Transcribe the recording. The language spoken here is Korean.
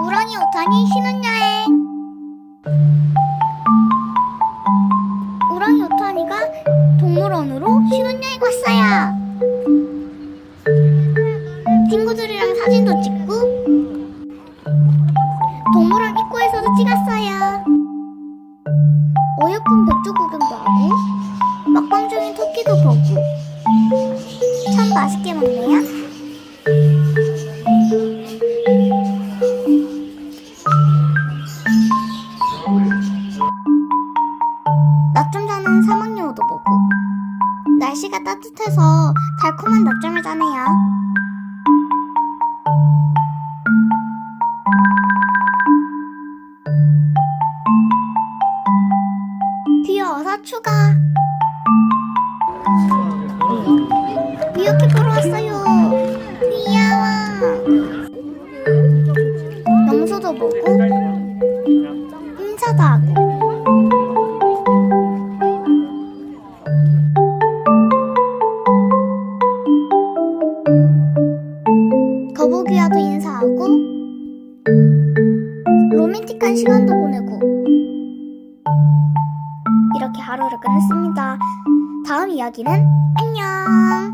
우렁이 오타니 신혼여행. 우렁이 오타니가 동물원으로 신혼여행 왔어요. 친구들이랑 사진도 찍고 동물원 입구에서도 찍었어요. 어여쁜 백조 구경도 하고 먹방 중인 토끼도 보고 참 맛있게 먹네요 낮잠 자는 사막여우도 보고 날씨가 따뜻해서 달콤한 낮잠을 자네요. 귀여워서 추가. 이렇게 보러 왔어요. 귀여워. 영수도 보고 로맨틱한 시간도 보내고 이렇게 하루를 끝냈습니다. 다음 이야기는 안녕.